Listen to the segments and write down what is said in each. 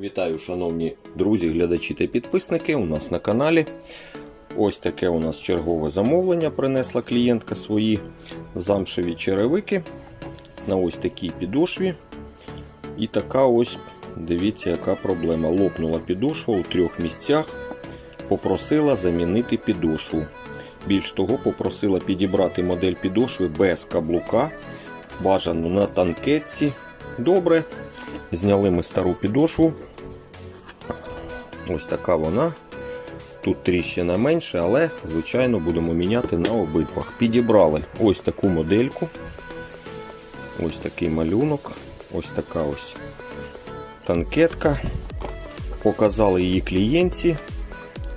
Вітаю, шановні друзі, глядачі та підписники у нас на каналі. Ось таке у нас чергове замовлення принесла клієнтка свої замшеві черевики на ось такій підошві. І така ось, дивіться, яка проблема. Лопнула підошва у трьох місцях. Попросила замінити підошву. Більш того, попросила підібрати модель підошви без каблука. Бажано на танкетці. Добре. Зняли ми стару підошву. Ось така вона. Тут тріщина менше, але, звичайно, будемо міняти на обидвах. Підібрали ось таку модельку. Ось такий малюнок. Ось така ось танкетка. Показали її клієнтці.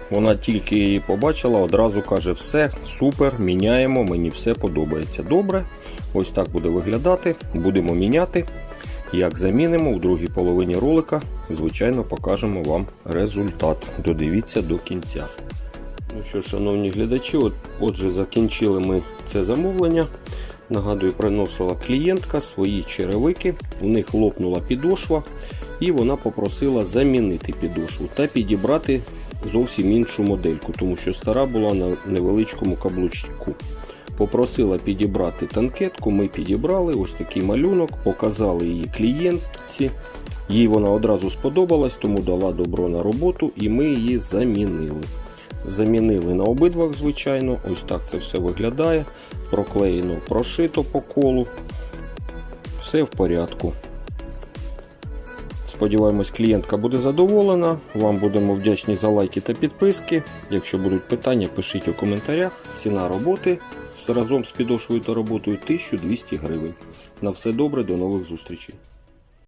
Вона тільки її побачила, одразу каже: все, супер, міняємо, мені все подобається. Добре. Ось так буде виглядати. Будемо міняти. Як замінимо у другій половині ролика, звичайно, покажемо вам результат. Додивіться до кінця. Ну що, шановні глядачі, от, отже, закінчили ми це замовлення. Нагадую, приносила клієнтка свої черевики. У них лопнула підошва, і вона попросила замінити підошву та підібрати зовсім іншу модельку, тому що стара була на невеличкому каблучку. Попросила підібрати танкетку, ми підібрали ось такий малюнок, показали її клієнтці. Їй вона одразу сподобалась, тому дала добро на роботу і ми її замінили. Замінили на обидвах, звичайно, ось так це все виглядає. Проклеєно, прошито по колу. Все в порядку. Сподіваємось, клієнтка буде задоволена. Вам будемо вдячні за лайки та підписки. Якщо будуть питання, пишіть у коментарях. Ціна роботи разом з підошвою та роботою 1200 гривень. На все добре, до нових зустрічей.